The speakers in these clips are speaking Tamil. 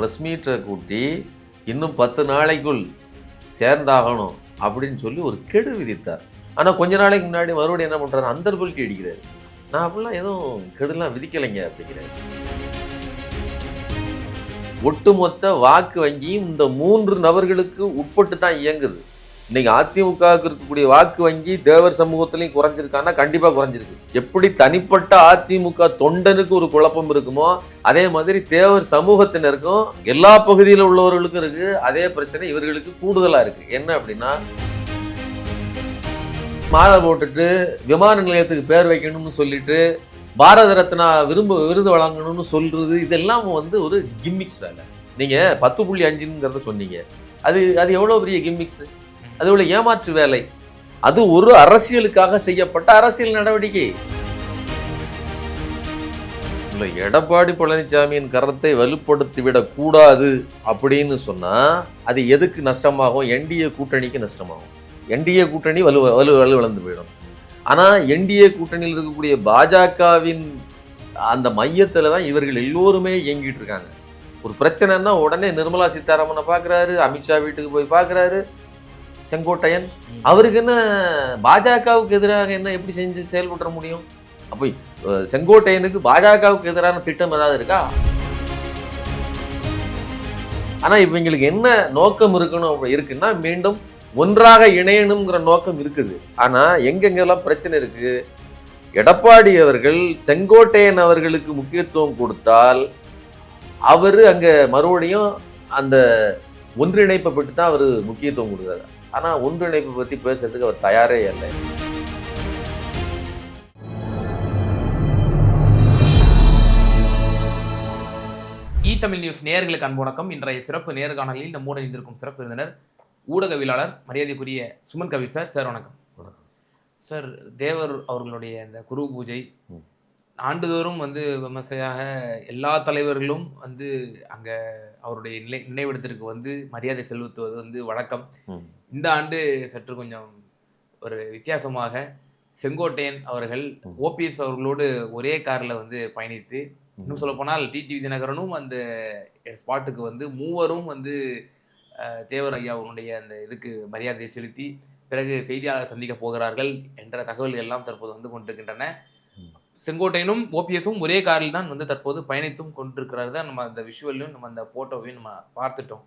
ப்ரெஸ் மீட்டை கூட்டி இன்னும் பத்து நாளைக்குள் சேர்ந்தாகணும் அப்படின்னு சொல்லி ஒரு கெடு விதித்தார். ஆனால் கொஞ்ச நாளைக்கு முன்னாடி மறுபடியும் என்ன பண்ணுறாரு அந்தர்பல்ட்டி அடிக்கிறாரு. நான் அப்படிலாம் எதுவும் கெடுலாம் விதிக்கலைங்க அப்படிங்கிறேன். ஒட்டுமொத்த வாக்கு வங்கியும் இந்த மூன்று நபர்களுக்கு உட்பட்டு தான் இயங்குது. இன்னைக்கு அதிமுகவுக்கு இருக்கக்கூடிய வாக்கு வங்கி தேவர் சமூகத்திலையும் குறைஞ்சிருக்கான்னா கண்டிப்பாக குறைஞ்சிருக்கு. எப்படி தனிப்பட்ட அதிமுக தொண்டனுக்கு ஒரு குழப்பம் இருக்குமோ அதே மாதிரி தேவர் சமூகத்தினருக்கும் எல்லா பகுதியில் உள்ளவர்களுக்கும் இருக்கு. அதே பிரச்சனை இவர்களுக்கு கூடுதலாக இருக்கு. என்ன அப்படின்னா மாலை போட்டுட்டு விமான நிலையத்துக்கு பேர் வைக்கணும்னு சொல்லிட்டு பாரத ரத்னா விரும்ப விருது வழங்கணும்னு சொல்றது இதெல்லாம் வந்து ஒரு கிம்மிக்ஸ் வேலை நீங்கள் பத்து புள்ளி அஞ்சுங்கிறத சொன்னீங்க. அது அது எவ்வளோ பெரிய கிம்மிக்ஸ் அது ஏமாற்று வேலை. அது ஒரு அரசியலுக்காக செய்யப்பட்ட அரசியல் நடவடிக்கை. எடப்பாடி பழனிசாமியின் கரத்தை வலுப்படுத்திவிடக் கூடாது அப்படின்னு சொன்னா அது எதுக்கு நஷ்டமாகும்? என்டிஏ கூட்டணிக்கு நஷ்டமாகும். என்டிஏ கூட்டணி வலு வலு வலுவிழந்து போயிடும். ஆனா என்டிஏ கூட்டணியில் இருக்கக்கூடிய பாஜகவின் அந்த மையத்துல தான் இவர்கள் எல்லோருமே இயங்கிட்டு இருக்காங்க. ஒரு பிரச்சனைன்னா உடனே நிர்மலா சீதாராமனை பார்க்குறாரு அமித்ஷா வீட்டுக்கு போய் பார்க்குறாரு செங்கோட்டையன். அவருக்கு என்ன பாஜகவுக்கு எதிராக என்ன எப்படி செஞ்சு செயல்பட முடியும்? அப்போ செங்கோட்டையனுக்கு பாஜகவுக்கு எதிரான திட்டம் ஏதாவது இருக்கா? ஆனால் இவங்களுக்கு என்ன நோக்கம் இருக்கணும் அப்படி இருக்குன்னா மீண்டும் ஒன்றாக இணையணுங்கிற நோக்கம் இருக்குது. ஆனால் எங்கெங்கெல்லாம் பிரச்சனை இருக்கு? எடப்பாடி அவர்கள் செங்கோட்டையன் அவர்களுக்கு முக்கியத்துவம் கொடுத்தால் அவர் அங்கே மறுபடியும் அந்த ஒன்றிணைப்பை பற்றி தான் அவர் முக்கியத்துவம் கொடுக்குறாரு. ஆனா ஒன்றிணைப்பை பத்தி பேசுறதுக்கு அவர் தயாரே இல்லை இ தமிழ் நியூஸ் நேயர்களுக்கு அன்பு வணக்கம் இன்றைய சிறப்பு நேர்காணலில் நம்மோடு இணைந்திருக்கும் சிறப்பு விருந்தினர் ஊடகவியலாளர் மரியாதைக்குரிய சுமன் கவி சார் சார் வணக்கம் வணக்கம். சார் தேவர் அவர்களுடைய இந்த குரு பூஜை. ஆண்டுதோறும் வந்து விமர்சையாக எல்லா தலைவர்களும் வந்து அங்க அவருடைய நிலை நினைவிடத்திற்கு வந்து மரியாதை செலுத்துவது வந்து வழக்கம். இந்த ஆண்டு சற்று கொஞ்சம் ஒரு வித்தியாசமாக செங்கோட்டையன் அவர்கள். ஓபிஎஸ் அவர்களோடு ஒரே கார்ல வந்து பயணித்து இன்னும் சொல்ல போனால் டிடிவி தினகரனும் அந்த ஸ்பாட்டுக்கு வந்து மூவரும் வந்து தேவர் ஐயாவுடைய அந்த இதுக்கு மரியாதை செலுத்தி பிறகு செய்தியாளர் சந்திக்க போகிறார்கள் என்ற தகவல்கள் எல்லாம் தற்போது வந்து கொண்டிருக்கின்றன. செங்கோட்டையனும் ஓபிஎஸும் ஒரே காரில் தான் வந்து தற்போது பயணித்தும் கொண்டிருக்கிறார் தான் நம்ம அந்த விஷுவலையும் நம்ம அந்த போட்டோவையும் நம்ம பார்த்துட்டோம்.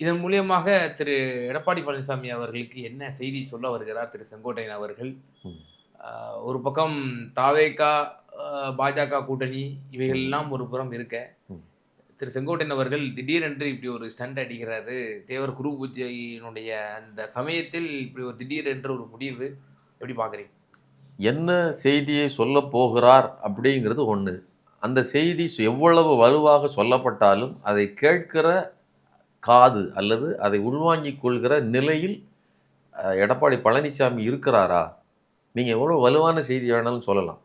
இதன் மூலியமாக திரு எடப்பாடி பழனிசாமி அவர்களுக்கு என்ன செய்தி சொல்ல வருகிறார் திரு செங்கோட்டையன் அவர்கள்? ஒரு பக்கம் தாவேகா பாஜக கூட்டணி இவைகள் எல்லாம் ஒரு புறம் இருக்க. திரு செங்கோட்டையன் அவர்கள் திடீரென்று இப்படி ஒரு ஸ்டண்ட் அடிக்கிறாரு. தேவர் குரு பூஜையினுடைய அந்த சமயத்தில் இப்படி ஒரு திடீரென்று ஒரு முடிவு எப்படி பாக்குறீங்க என்ன செய்தியை சொல்ல போகிறார் அப்படிங்கிறது ஒன்று அந்த செய்தி எவ்வளவு வலுவாக சொல்லப்பட்டாலும் அதை கேட்கிற காது அல்லது அதை உள்வாங்கிக் கொள்கிற நிலையில் எடப்பாடி பழனிசாமி இருக்கிறாரா? நீங்கள் எவ்வளோ வலுவான செய்தி வேணாலும் சொல்லலாம்.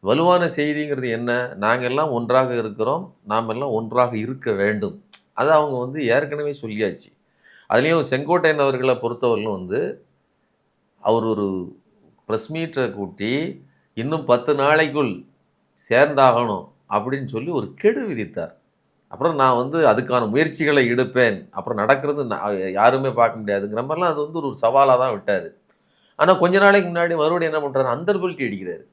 வலுவான செய்திங்கிறது என்ன? நாங்கள் எல்லாம் ஒன்றாக இருக்கிறோம். நாம் எல்லாம் ஒன்றாக இருக்க வேண்டும். அதை அவங்க வந்து ஏற்கனவே சொல்லியாச்சு. அதுலேயும் செங்கோட்டையன் அவர்களை பொறுத்தவரையிலும் வந்து அவர் ஒரு ப்ரெஸ் மீட்டரை கூட்டி இன்னும் பத்து நாளைக்குள் சேர்ந்தாகணும் அப்படின்னு சொல்லி ஒரு கெடு விதித்தார். அப்புறம் நான் வந்து அதுக்கான முயற்சிகளை எடுப்பேன். அப்புறம் நடக்கிறது நான் யாருமே பார்க்க முடியாதுங்கிற மாதிரிலாம் அது வந்து ஒரு சவாலாக தான் விட்டார். ஆனால் கொஞ்ச நாளைக்கு முன்னாடி மறுபடியும் என்ன பண்ணுறாரு அந்தர்பல்ட்டி அடிக்கிறாரு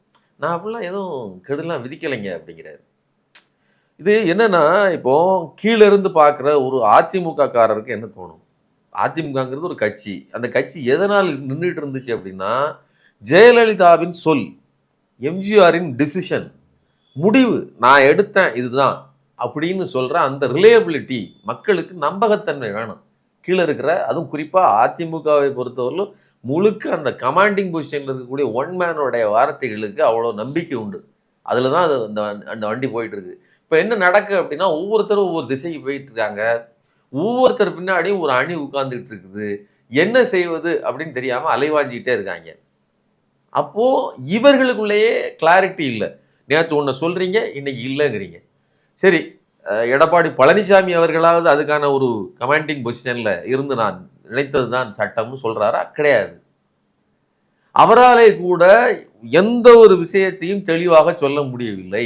நான் அப்படிலாம் எதுவும் கெடுலாம் விதிக்கலைங்க அப்படிங்கிறாரு. இது என்னென்னா இப்போது கீழே இருந்து பார்க்குற ஒரு அதிமுகக்காரருக்கு என்ன தோணும்? அதிமுகங்கிறது ஒரு கட்சி. அந்த கட்சி எதனால் நின்றுட்டு இருந்துச்சு அப்படின்னா ஜெயலலிதாவின் சொல் எம்ஜிஆரின் டிசிஷன் முடிவு நான் எடுத்தேன் இதுதான். அப்படின்னு சொல்கிற அந்த ரிலேயபிலிட்டி மக்களுக்கு நம்பகத்தன்மை வேணும். கீழே இருக்கிற அதுவும் குறிப்பாக அதிமுகவை பொறுத்தவரையிலும் முழுக்க அந்த கமாண்டிங் பொசிஷனில் இருக்கக்கூடிய ஒன் மேனோடைய வார்த்தைகளுக்கு அவ்வளோ நம்பிக்கை உண்டு. அதில் தான் அது அந்த அந்த வண்டி போயிட்டுருக்கு. இப்போ என்ன நடக்கு அப்படின்னா ஒவ்வொருத்தரும் ஒவ்வொரு திசைக்கு போயிட்டுருக்காங்க. ஒவ்வொருத்தர் பின்னாடியும் ஒரு அணி உட்கார்ந்துக்கிட்டு இருக்குது என்ன செய்வது அப்படின்னு தெரியாமல் அலைவாஞ்சிக்கிட்டே இருக்காங்க. அப்போது இவர்களுக்குள்ளேயே கிளாரிட்டி இல்லை. நேற்று ஒன்று சொல்கிறீங்க இன்னைக்கு இல்லைங்கிறீங்க. சரி எடப்பாடி பழனிசாமி அவர்களாவது அதுக்கான ஒரு கமாண்டிங் பொசிஷனில் இருந்து நான் நினைத்தது தான் சட்டம்னு சொல்கிறாரா கிடையாது. அவராலே கூட எந்த ஒரு விஷயத்தையும் தெளிவாக சொல்ல முடியவில்லை.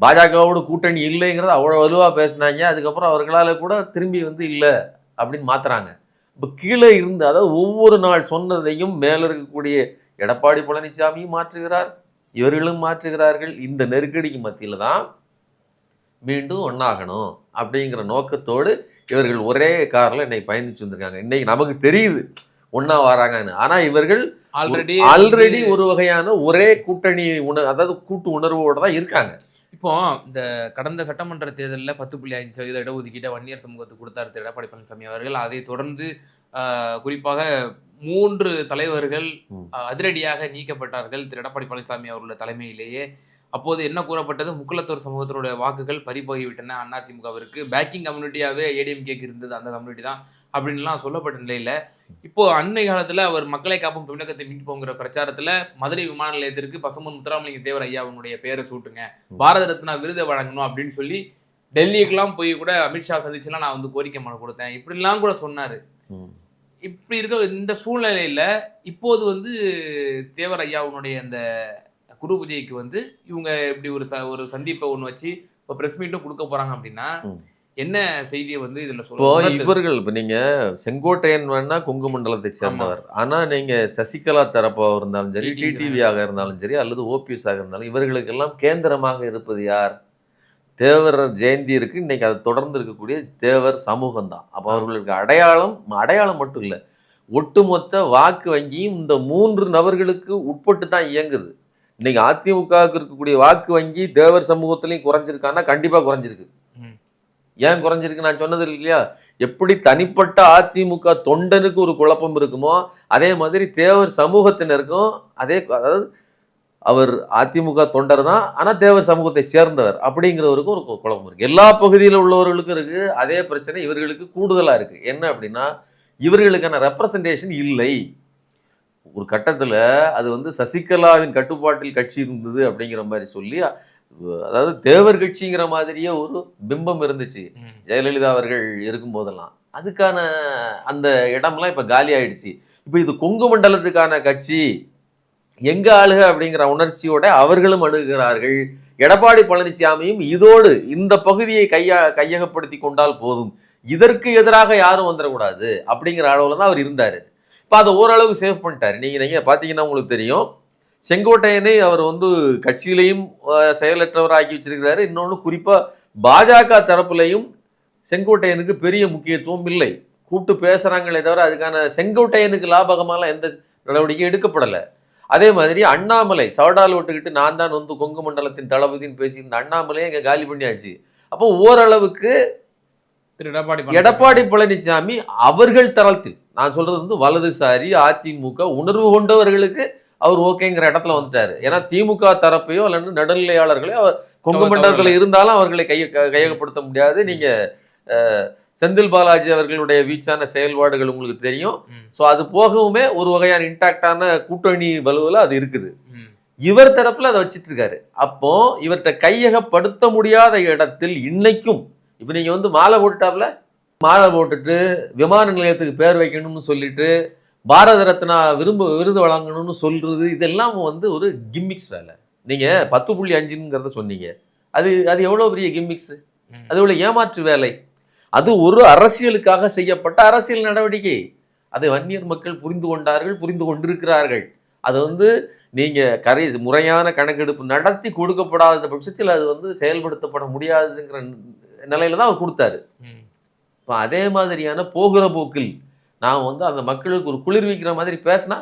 பாஜகவோட கூட்டணி இல்லைங்கிறத அவ்வளோ வலுவாக பேசினாங்க. அதுக்கப்புறம் அவர்களால் கூட திரும்பி வந்து இல்லை அப்படின்னு மாத்துறாங்க. இப்போ கீழே இருந்து அதாவது ஒவ்வொரு நாள் சொன்னதையும் மேலே இருக்கக்கூடிய எடப்பாடி பழனிசாமியும் மாற்றுகிறார் இவர்களும் மாற்றுகிறார்கள். இந்த நெருக்கடிக்கு மத்தியில் தான் மீண்டும் ஒன்றாகணும் அப்படிங்கிற நோக்கத்தோடு இவர்கள் ஒரே காரில் இன்னைக்கு பயணிச்சு வந்திருக்காங்க. இன்னைக்கு நமக்கு தெரியுது ஒன்றா வராங்கன்னு. ஆனால் இவர்கள் ஆல்ரெடி ஆல்ரெடி ஒரு வகையான ஒரே கூட்டணி உணர் அதாவது கூட்டு உணர்வோட தான் இருக்காங்க. இப்போ இந்த கடந்த சட்டமன்ற தேர்தலில் பத்து புள்ளி ஐந்து சதவீத இடஒதுக்கீட்டை வன்னியர் சமூகத்துக்கு கொடுத்தார் திரு எடப்பாடி பழனிசாமி அவர்கள். அதை தொடர்ந்து ஆஹ், குறிப்பாக மூன்று தலைவர்கள் அதிரடியாக நீக்கப்பட்டார்கள் திரு எடப்பாடி பழனிசாமி அவர்களுடைய தலைமையிலேயே. அப்போது என்ன கூறப்பட்டது? முக்குளத்தூர் சமூகத்தினுடைய வாக்குகள் பறிபோகிவிட்டன. அதிமுகவிற்கு பேக்கிங் கம்யூனிட்டியாவே ஏடிஎம்கேக்கு இருந்தது. அந்த கம்யூனிட்டி தான் அப்படின்லாம் சொல்லப்பட்ட நிலையில இப்போ அண்மை காலத்துல அவர் மக்களை காப்பும் தமிழகத்தை மீட்போங்கிற பிரச்சாரத்துல மதுரை விமான நிலையத்திற்கு பசுமன் முத்துராமலிங்க தேவர் ஐயாவுடைய பேரை சூட்டுங்க. பாரத ரத்னா விருதை வழங்கணும் அப்படின்னு சொல்லி டெல்லிக்கெல்லாம் போய் கூட அமித்ஷா சந்திச்சுலாம் நான் வந்து கோரிக்கை மனு கொடுத்தேன். இப்படிலாம் கூட சொன்னாரு. இப்படி இருக்க இந்த சூழ்நிலையில இப்போது வந்து தேவர் ஐயாவுடைய அந்த குரு பூஜைக்கு வந்து இவங்க இப்படி ஒரு ச ஒரு சந்திப்பை ஒன்று வச்சு இப்போ ப்ரெஸ் மீட்டும் கொடுக்க போறாங்க அப்படின்னா. என்ன செய்தியை வந்து இதுல இப்போ இவர்கள் இப்போ நீங்க செங்கோட்டையன் வேணா கொங்கு மண்டலத்தை சேர்ந்தவர். ஆனா நீங்க சசிகலா தரப்பாக இருந்தாலும் சரி டிடிவியாக இருந்தாலும் சரி அல்லது ஓபிஎஸ் ஆக இருந்தாலும் இவர்களுக்கெல்லாம் கேந்திரமாக இருப்பது யார்? தேவர் ஜெயந்தி இருக்கு. இன்னைக்கு அது தொடர்ந்து இருக்கக்கூடிய தேவர் சமூகம் தான் அப்போ அவர்களுக்கு அடையாளம் அடையாளம் மட்டும் இல்லை ஒட்டுமொத்த வாக்கு வங்கியும் இந்த மூன்று நபர்களுக்கு உட்பட்டு தான் இயங்குது. இன்னைக்கு அதிமுகவுக்கு இருக்கக்கூடிய வாக்கு வங்கி தேவர் சமூகத்திலையும் குறைஞ்சிருக்கான்னா கண்டிப்பா குறைஞ்சிருக்கு. ஏன் குறைஞ்சிருக்கு? நான் சொன்னது இல்லையா? எப்படி தனிப்பட்ட அதிமுக தொண்டனுக்கு ஒரு குழப்பம் இருக்குமோ அதே மாதிரி தேவர் சமூகத்தினருக்கும் அதே அதாவது அவர் அதிமுக தொண்டர் தான் ஆனால் தேவர் சமூகத்தை சேர்ந்தவர் அப்படிங்கிறவருக்கும் ஒரு குழப்பம் இருக்கு. எல்லா பகுதியில் உள்ளவர்களுக்கும் இருக்கு. அதே பிரச்சனை இவர்களுக்கு கூடுதலாக இருக்கு. என்ன அப்படின்னா இவர்களுக்கான ரெப்ரசன்டேஷன் இல்லை. ஒரு கட்டத்தில் அது வந்து சசிகலாவின் கட்டுப்பாட்டில் கட்சி இருந்தது அப்படிங்கிற மாதிரி சொல்லி அதாவது தேவர் கட்சிங்கிற மாதிரியே ஒரு பிம்பம் இருந்துச்சு. ஜெயலலிதா அவர்கள் இருக்கும்போதெல்லாம். அதுக்கான அந்த இடம்லாம் இப்போ காலி ஆயிடுச்சு. இப்போ இது கொங்கு மண்டலத்துக்கான கட்சி. எங்க ஆளுக அப்படிங்கிற உணர்ச்சியோட அவர்களும் அணுகுகிறார்கள். எடப்பாடி பழனிசாமியும் இதோடு இந்த பகுதியை கையா கையகப்படுத்தி கொண்டால் போதும். இதற்கு எதிராக யாரும் வந்துடக்கூடாது அப்படிங்கிற அளவுல தான் அவர் இருந்தார். இப்போ அதை ஓரளவு சேவ் பண்ணிட்டார். நீங்கள் நீங்கள் பார்த்தீங்கன்னா உங்களுக்கு தெரியும். செங்கோட்டையனை அவர் வந்து கட்சியிலையும் செயலற்றவர் ஆக்கி வச்சிருக்கிறாரு. இன்னொன்று குறிப்பாக பாஜக தரப்புலையும் செங்கோட்டையனுக்கு பெரிய முக்கியத்துவம் இல்லை. கூப்பிட்டு பேசுகிறாங்களே தவிர அதுக்கான செங்கோட்டையனுக்கு லாபகமாலாம் எந்த நடவடிக்கையும் எடுக்கப்படலை. அதே மாதிரி அண்ணாமலை சவடால் விட்டுக்கிட்டு நான் தான் வந்து கொங்கு மண்டலத்தின் தளபதின்னு பேசியிருந்த அண்ணாமலையை இங்கே காலி பண்ணியாச்சு. அப்போ ஓரளவுக்கு எடப்பாடி பழனிசாமி. அவர்கள் தரத்தில் நான் சொல்றது வந்து வலதுசாரி அதிமுக உணர்வு கொண்டவர்களுக்கு அவர் ஓகேங்கிற இடத்துல வந்துட்டாரு. ஏன்னா திமுக தரப்பையோ அல்லது நடுநிலையாளர்களையோ அவர் கொங்கு மண்டலத்தில் இருந்தாலும் அவர்களை கைய கையகப்படுத்த முடியாது. நீங்க செந்தில் பாலாஜி அவர்களுடைய வீச்சான செயல்பாடுகள் உங்களுக்கு தெரியும். ஸோ அது போகவுமே ஒரு வகையான இன்டாக்டான கூட்டணி வலுவில் அது இருக்குது. இவர் தரப்புல அதை வச்சிட்டு இருக்காரு அப்போ இவர்கிட்ட கையகப்படுத்த முடியாத இடத்தில் இன்னைக்கும் இப்போ நீங்க வந்து மாலை போட்டுட்டாப்ல? மாலை போட்டுட்டு விமான நிலையத்துக்கு பேர் வைக்கணும்னு சொல்லிட்டு பாரத ரத்னா விரும்ப விருது வழங்கணும்னு சொல்றது இதெல்லாம் வந்து ஒரு கிம்மிக்ஸ் வேலை. நீங்க பத்து புள்ளி அஞ்சுங்கிறத சொன்னீங்க. அது அது எவ்வளவு பெரிய கிம்மிக்ஸ். அது எவ்வளவு ஏமாற்று வேலை. அது ஒரு அரசியலுக்காக செய்யப்பட்ட அரசியல் நடவடிக்கை. அதை வன்னியர் மக்கள் புரிந்து கொண்டார்கள் புரிந்து கொண்டிருக்கிறார்கள். அது வந்து நீங்க கரை முறையான கணக்கெடுப்பு நடத்தி கொடுக்கப்படாத பட்சத்தில் அது வந்து செயல்படுத்தப்பட முடியாதுங்கிற நிலையில தான் அவர் கொடுத்தாரு. இப்போ அதே மாதிரியான போகிற போக்கில் நான் வந்து அந்த மக்களுக்கு ஒரு குளிர்விக்கிற மாதிரி பேசினா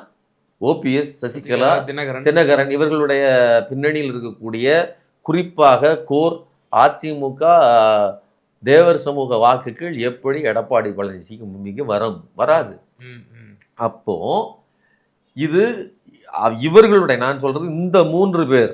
ஓபிஎஸ் சசிகலா தினகரன் தினகரன் இவர்களுடைய பின்னணியில் இருக்கக்கூடிய குறிப்பாக கோர் அதிமுக தேவர் சமூக வாக்குகள் எப்படி எடப்பாடி பழனிசாமிக்கு மிக வரும் வராது. அப்போ இது இவர்களுடைய நான் சொல்றது இந்த மூன்று பேர்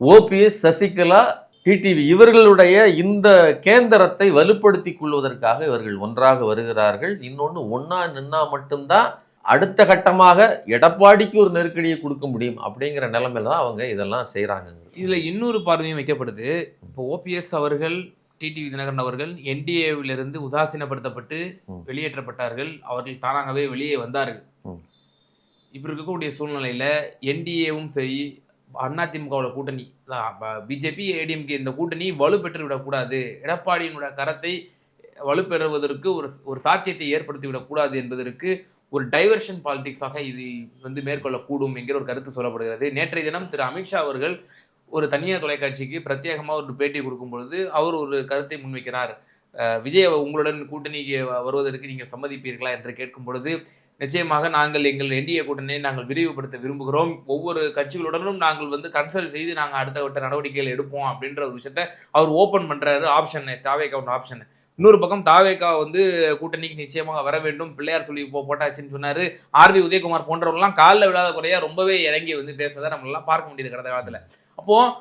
ஓபிஎஸ் சசிகலா டிடிவி இவர்களுடைய இந்த கேந்திரத்தை வலுப்படுத்திக் கொள்வதற்காக இவர்கள் ஒன்றாக வருகிறார்கள். இன்னொன்று ஒன்றா நின்னா மட்டும்தான் அடுத்த கட்டமாக எடப்பாடிக்கு ஒரு நெருக்கடியை கொடுக்க முடியும் அப்படிங்கிற நிலைமையில தான் அவங்க இதெல்லாம் செய்கிறாங்க இதுல இன்னொரு பார்வையும் வைக்கப்படுது. இப்போ ஓபிஎஸ் அவர்கள் டிடிவி தினகரன் அவர்கள் என்டிஏவிலிருந்து உதாசீனப்படுத்தப்பட்டு. வெளியேற்றப்பட்டார்கள். அவர்கள் தானாகவே வெளியே வந்தார்கள். இப்ப இருக்கக்கூடிய சூழ்நிலையில என்டிஏவும் சரி அதிமுகவோட கூட்டணி பிஜேபி ஏடிஎம்கே இந்த கூட்டணி வலுப்பெற்று விடக்கூடாது. எடப்பாடியினுடைய கரத்தை வலுப்பெறுவதற்கு ஒரு ஒரு சாத்தியத்தை ஏற்படுத்தி விடக்கூடாது என்பதற்கு ஒரு டைவர்ஷன் பாலிடிக்ஸாக இது வந்து மேற்கொள்ளக்கூடும் என்கிற ஒரு கருத்து சொல்லப்படுகிறது. நேற்றைய தினம் திரு அமித்ஷா அவர்கள் ஒரு தனியார் தொலைக்காட்சிக்கு பிரத்யேகமாக ஒரு பேட்டி கொடுக்கும் பொழுது அவர் ஒரு கருத்தை முன்வைக்கிறார். விஜய் உங்களுடன் கூட்டணிக்கு வருவதற்கு நீங்கள் சம்மதிப்பீர்களா என்று கேட்கும் பொழுது நிச்சயமாக நாங்கள் எங்கள் என்டிஏ கூட்டணியை நாங்கள் விரிவுபடுத்த விரும்புகிறோம். ஒவ்வொரு கட்சிகளுடனும் நாங்கள் வந்து கன்சல்ட் செய்து நாங்கள் அடுத்த கட்ட நடவடிக்கைகள் எடுப்போம் அப்படின்ற ஒரு விஷயத்த அவர் ஓப்பன் பண்ணுறாரு ஆப்ஷன் தாவேக்கா ஒன்று ஆப்ஷன் இன்னொரு பக்கம் தாவேக்கா வந்து கூட்டணிக்கு நிச்சயமாக வர வேண்டும். பிள்ளையார் சொல்லி போ போட்டாச்சுன்னு சொன்னார். ஆர்வி உதயகுமார் போன்றவர்கள்லாம் காலில் விழாத குறையாக ரொம்பவே இறங்கி வந்து பேசுறதை நம்ம பார்க்க முடியுது கடந்த காலத்தில். அப்போது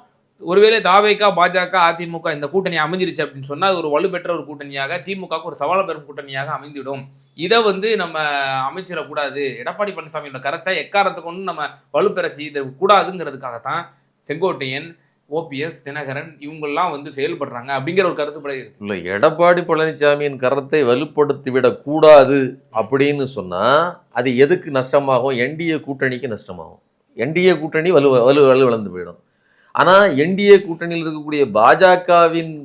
ஒருவேளை தாவேக்கா பாஜக அதிமுக இந்த கூட்டணி அமைஞ்சிருச்சு அப்படின்னு சொன்னால் அது ஒரு வலுப்பெற்ற ஒரு கூட்டணியாக திமுகவுக்கு ஒரு சவால் பெறும் கூட்டணியாக அமைந்துவிடும். இதை வந்து நம்ம அமைச்சிடக்கூடாது. எடப்பாடி பழனிசாமியோட கருத்தை எக்காரத்தை கொண்டு நம்ம வலுப்பெற செய்த கூடாதுங்கிறதுக்காகத்தான் செங்கோட்டையன் ஓபிஎஸ் தினகரன் இவங்கெல்லாம் வந்து செயல்படுறாங்க அப்படிங்கிற ஒரு கருத்துப்படை இருக்கு. இல்லை எடப்பாடி பழனிசாமியின் கரத்தை வலுப்படுத்தி விடக்கூடாது அப்படின்னு சொன்னால் அது எதுக்கு நஷ்டமாகும்? என்டிஏ கூட்டணிக்கு நஷ்டமாகும். என்டிஏ கூட்டணி வலு வலு வலுவிழந்து போயிடும். ஆனால் என்டிஏ கூட்டணியில் இருக்கக்கூடிய பாஜகவின்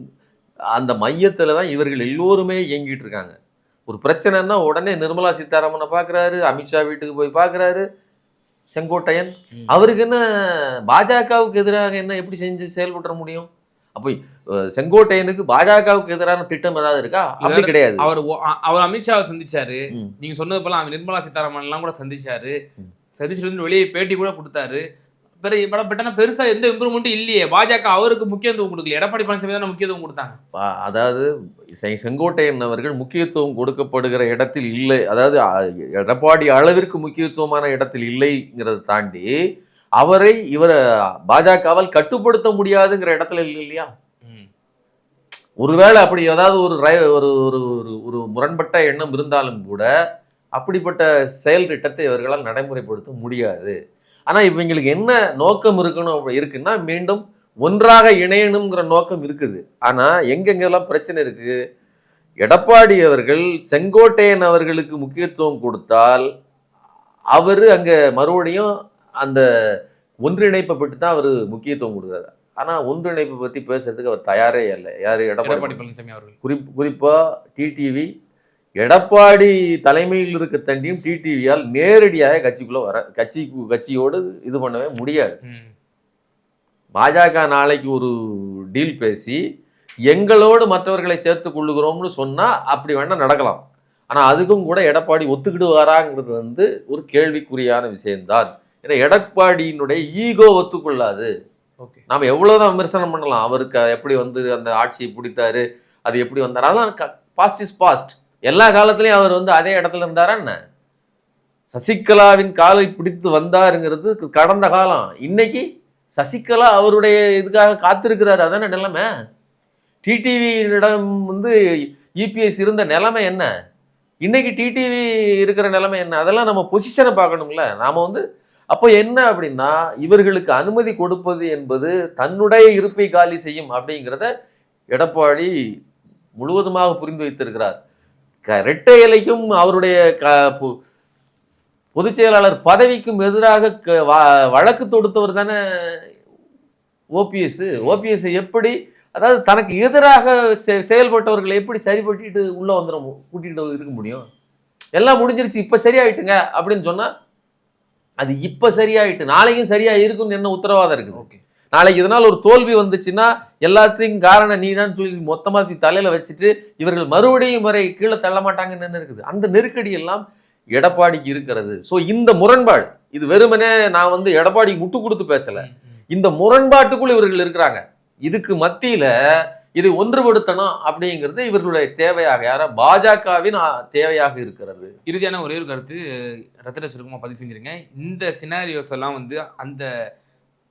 அந்த மையத்தில் தான் இவர்கள் எல்லோருமே இயங்கிட்டு இருக்காங்க. ஒரு பிரச்சனைன்னா உடனே நிர்மலா சீதாராமனை பார்க்குறாரு அமித்ஷா வீட்டுக்கு போய் பார்க்குறாரு செங்கோட்டையன். அவருக்கு என்ன பாஜகவுக்கு எதிராக என்ன எப்படி செஞ்சு செயல்பட முடியும்? அப்போ செங்கோட்டையனுக்கு பாஜகவுக்கு எதிரான திட்டம் ஏதாவது இருக்கா? அப்படி கிடையாது. அவர் அவர் அமித்ஷாவை சந்திச்சாரு. நீங்க சொன்னது போல அவர் நிர்மலா சீதாராமன் எல்லாம் கூட சந்திச்சாரு. சந்திச்சுட்டு வந்து வெளியே பேட்டி கூட கொடுத்தாரு. பெரிய பட் ஆனா பெருசா எந்த இம்ப்ரூவ்மெண்ட்டும் இல்லையே. பாஜக அவருக்கு முக்கியத்துவம் கொடுக்கல. எடப்பாடி பழனிசாமி தான் முக்கியத்துவம் கொடுத்தாங்க. அதாவது செங்கோட்டையன் அவர்கள் முக்கியத்துவம் கொடுக்கப்படுகிற இடத்தில் இல்லை. அதாவது எடப்பாடி அளவிற்கு முக்கியத்துவமான இடத்தில் இல்லைங்கிறத தாண்டி அவரை இவர் பாஜகவால் கட்டுப்படுத்த முடியாதுங்கிற இடத்துல இல்லை இல்லையா? ஒருவேளை அப்படி ஏதாவது ஒரு ஒரு ஒரு ஒரு முரண்பட்ட எண்ணம் இருந்தாலும் கூட அப்படிப்பட்ட செயல் திட்டத்தை இவர்களால் நடைமுறைப்படுத்த முடியாது. ஆனா இவங்களுக்கு என்ன நோக்கம் இருக்கணும் இருக்குன்னா மீண்டும் ஒன்றாக இணையணுங்கிற நோக்கம் இருக்குது. ஆனா எங்கெங்கெல்லாம் பிரச்சனை இருக்கு? எடப்பாடி அவர்கள் செங்கோட்டையன் அவர்களுக்கு முக்கியத்துவம் கொடுத்தால் அவர் அங்க மறுபடியும் அந்த ஒன்றிணைப்பை பற்றி தான் அவர் முக்கியத்துவம் கொடுக்குறாரு. ஆனா ஒன்றிணைப்பை பத்தி பேசுறதுக்கு அவர் தயாரே இல்லை. யாரு? எடப்பாடி பழனிசாமி. அவர்கள். குறிப் குறிப்பா டிடிவி எடப்பாடி தலைமையில் இருக்க தண்டியும் டிடிவியால் நேரடியாக கட்சிக்குள்ள வர கட்சி கட்சியோடு இது பண்ணவே முடியாது. பாஜக நாளைக்கு ஒரு டீல் பேசி எங்களோடு மற்றவர்களை சேர்த்துக் கொள்ளுகிறோம்னு சொன்னா அப்படி வேணா நடக்கலாம். ஆனா அதுக்கும் கூட எடப்பாடி ஒத்துக்கிடுவாராங்கிறது வந்து ஒரு கேள்விக்குறியான விஷயம்தான். ஏன்னா எடப்பாடியினுடைய ஈகோ ஒத்துக்கொள்ளாது. ஓகே. நாம எவ்வளவுதான் விமர்சனம் பண்ணலாம். அவருக்கு எப்படி வந்து அந்த ஆட்சியை பிடித்தாரு அது எப்படி வந்தார் அதெல்லாம் பாஸ்ட் இஸ் பாஸ்ட் எல்லா காலத்துலையும் அவர் வந்து அதே இடத்துல இருந்தாரா என்ன? சசிகலாவின் காலை பிடித்து வந்தாருங்கிறது கடந்த காலம். இன்னைக்கு சசிகலா அவருடைய இதுக்காக காத்திருக்கிறாரு. அதான நிலைமை? டிடிவியிடம் வந்து இபிஎஸ் இருந்த நிலைமை என்ன? இன்னைக்கு டிடிவி இருக்கிற நிலைமை என்ன? அதெல்லாம் நம்ம பொசிஷனை பார்க்கணும்ல. நாம் வந்து அப்போ என்ன அப்படின்னா இவர்களுக்கு அனுமதி கொடுப்பது என்பது தன்னுடைய இருப்பை காலி செய்யும் அப்படிங்கிறத எடப்பாடி முழுவதுமாக புரிந்து வைத்திருக்கிறார். இரட்டை இலைக்கும் அவருடைய க பொதுச் செயலாளர் பதவிக்கும் எதிராக க- வ- வழக்கு தொடுத்தவர் தானே ஓபிஎஸ் ஓபிஎஸ் எப்படி அதாவது தனக்கு எதிராக செ- செயல்பட்டவர்களை எப்படி சரிபட்டிட்டு உள்ள வந்துட கூட்டிகிட்டு இருக்க முடியும்? எல்லாம் முடிஞ்சிருச்சு இப்ப சரியாயிட்டுங்க அப்படின்னு சொன்னா அது இப்ப சரியாயிட்டு நாளைக்கும் சரியா இருக்கும்னு என்ன உத்தரவாதம் இருக்குது? ஓகே. நாளைக்கு இதனால் ஒரு தோல்வி வந்துச்சுன்னா எல்லாத்தையும் காரணம் நீ தான் சொல்லி மொத்தமாக தலையில் வச்சுட்டு இவர்கள் மறுபடியும் வரை கீழே தள்ள மாட்டாங்கன்னு இருக்குது. அந்த நெருக்கடி எல்லாம் எடப்பாடிக்கு இருக்கிறது. ஸோ இந்த முரண்பாடு இது வெறுமனே நான் வந்து எடப்பாடி முட்டு கொடுத்து பேசலை. இந்த முரண்பாட்டுக்குள் இவர்கள் இருக்கிறாங்க. இதுக்கு மத்தியில் இதை ஒன்றுபடுத்தணும் அப்படிங்கிறது இவர்களுடைய தேவையாக யாரா பாஜகவின் தேவையாக இருக்கிறது. இறுதியான ஒரே ஒரு கருத்து ரத்தின சுருக்கமாக பதிவு செஞ்சிருங்க. இந்த சினாரியோஸ் எல்லாம் வந்து அந்த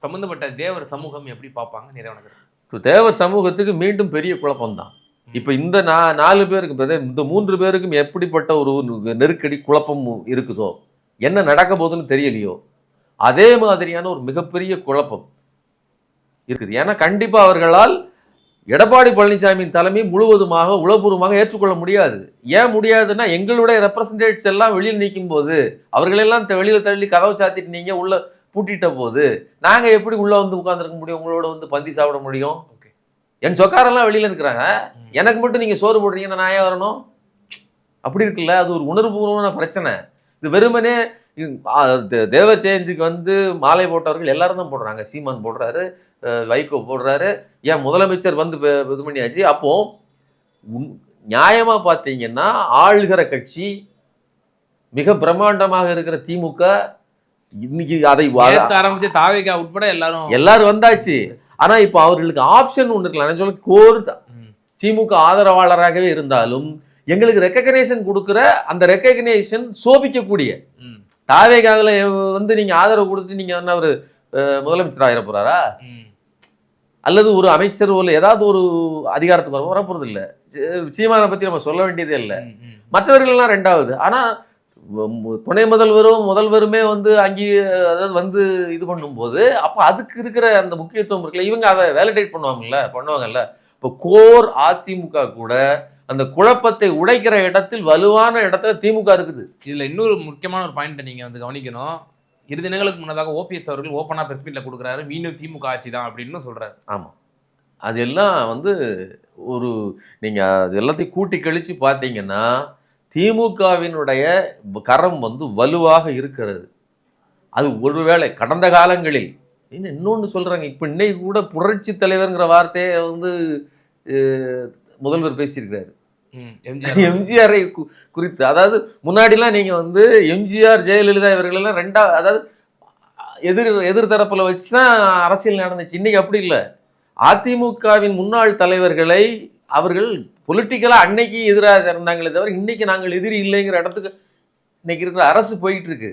சம்பந்தப்பட்ட தேவர் சமூகம் எப்படி பார்ப்பாங்க? நிறைவான கருத்து இப்போ தேவர் சமூகத்துக்கு மீண்டும் பெரிய குழப்பம்தான். இப்போ இந்த நா நாலு பேருக்கு இந்த மூன்று பேருக்கும் எப்படிப்பட்ட ஒரு நெருக்கடி குழப்பம் இருக்குதோ? என்ன நடக்க போகுதுன்னு தெரியலையோ? அதே மாதிரியான ஒரு மிகப்பெரிய குழப்பம் இருக்குது. ஏன்னா கண்டிப்பா அவர்களால் எடப்பாடி பழனிசாமியின் தலைமை முழுவதுமாக உளப்பூர்வமாக ஏற்றுக்கொள்ள முடியாது. ஏன் முடியாதுன்னா எங்களுடைய ரெப்ரசன்டேட்ஸ் எல்லாம் வெளியில் நிற்கும் போது அவர்களெல்லாம் வெளியில தள்ளி கதவை சாத்திட்டு நீங்க உள்ள பூட்டிட்ட போது நாங்க எப்படி உள்ள வந்து உட்கார்ந்திருக்க முடியும்? உங்களோட வந்து பந்தி சாப்பிட முடியும்? என் சொக்காரெல்லாம் வெளியில இருக்கிறாங்க எனக்கு மட்டும் நீங்க சோறு போடுறீங்கன்னா நான் ஏன் வரணும்? அப்படி இருக்குல்ல அது ஒரு உணர்வுபூர்வமான பிரச்சனை. இது வெறுமனே தேவர் ஜெயந்திக்கு வந்து மாலை போட்டவர்கள் எல்லாரும் தான் போடுறாங்க. சீமான் போடுறாரு வைகோ போடுறாரு. ஏன் முதலமைச்சர் வந்து இது பண்ணியாச்சு? அப்போ உன்- நியாயமா பார்த்தீங்கன்னா ஆளுகிற கட்சி மிக பிரம்மாண்டமாக இருக்கிற திமுக இன்னைக்கு அதை ஆரம்பிச்சு தாவேகா உட்பட எல்லாரும் எல்லாரும் வந்தாச்சு ஆனா இப்போ அவர்களுக்கு ஆப்ஷன் ஒன்று இருக்கலாம் சொல்ல கோர். திமுக ஆதரவாளராகவே இருந்தாலும் எங்களுக்கு ரெக்கக்னேஷன் கொடுக்குற அந்த ரெக்கக்னேஷன் சோபிக்கக்கூடிய. தாவேகாவில் வந்து நீங்க ஆதரவு கொடுத்து நீங்க என்ன ஒரு முதலமைச்சர் ஆயிர போறாரா. அல்லது ஒரு அமைச்சர் ஒரு ஏதாவது ஒரு அதிகாரத்துக்கு வர வரப்போறது இல்ல சீமானை பத்தி நம்ம சொல்ல வேண்டியதே இல்லை ம். ம். மற்றவர்கள் எல்லாம் ரெண்டாவது ஆனா துணை முதல்வரும் முதல்வருமே வந்து அங்கே அதாவது வந்து இது பண்ணும்போது அப்போ அதுக்கு இருக்கிற அந்த முக்கியத்துவம் இருக்குல்ல இவங்க அதை வேலிடேட் பண்ணுவாங்கல்ல பண்ணுவாங்கல்ல. இப்போ கோர் அதிமுக கூட அந்த குழப்பத்தை உடைக்கிற இடத்தில் வலுவான இடத்துல திமுக இருக்குது. இதுல இன்னொரு முக்கியமான ஒரு பாயிண்ட் நீங்க வந்து கவனிக்கணும். இரு தினங்களுக்கு முன்னதாக ஓபிஎஸ் அவர்கள் ஓப்பனா பிரஸ் மீட்ல கொடுக்குறாரு மீண்டும் திமுக ஆட்சி தான் அப்படின்னு சொல்றாரு. ஆமாம் அது எல்லாம் வந்து ஒரு நீங்கள் அது எல்லாத்தையும் கூட்டி கழிச்சு பார்த்தீங்கன்னா திமுகவினுடைய கரம் வந்து வலுவாக இருக்கிறது. அது ஒருவேளை கடந்த காலங்களில் இன்னும் இன்னொன்று சொல்கிறாங்க இப்போ இன்னைக்கு கூட புரட்சி தலைவர்ங்கிற வார்த்தையை வந்து முதல்வர் பேசியிருக்கிறாரு. எம்ஜிஆர். குறித்து அதாவது முன்னாடிலாம் நீங்க வந்து எம்ஜிஆர் ஜெயலலிதா இவர்களெல்லாம் ரெண்டா அதாவது எதிர் எதிர் தரப்புல வச்சு தான் அரசியல் நடந்துச்சு. இன்னைக்கு அப்படி இல்லை. அதிமுகவின் முன்னாள் தலைவர்களை அவர்கள் பொலிட்டிக்கலா அன்னைக்கு எதிராக இருந்தாங்களே தவிர இன்னைக்கு நாங்கள் எதிரி இல்லைங்கிற இடத்துக்கு இன்னைக்கு இருக்கிற அரசு போயிட்டு இருக்கு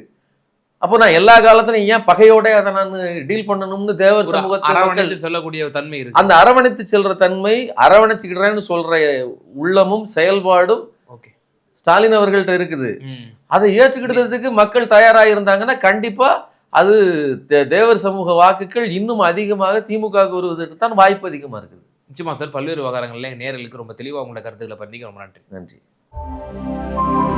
அப்போ நான் எல்லா காலத்திலும் ஏன் பகையோட அதை நான் டீல் பண்ணணும்னு தேவர் சமூகத்தை அரவணைத்து சொல்லக்கூடிய தன்மை இருக்கு. அந்த அரவணைத்து செல்ற தன்மை அரவணைச்சுக்கிறேன்னு சொல்ற உள்ளமும் செயல்பாடும் ஓகே. ஸ்டாலின் அவர்கள்ட்ட இருக்குது. அதை ஏற்றுக்கிட்டதுக்கு மக்கள் தயாராக இருந்தாங்கன்னா கண்டிப்பா அது தேவர் சமூக வாக்குகள் இன்னும் அதிகமாக திமுக வருவதற்கு தான் வாய்ப்பு அதிகமா இருக்குது. நிச்சயமா சார். பல்வேறு விவகாரங்கள்ல நேர்களுக்கு ரொம்ப தெளிவா உங்களோட கருத்துக்களை பந்திக்க ரொம்ப நன்றி. நன்றி.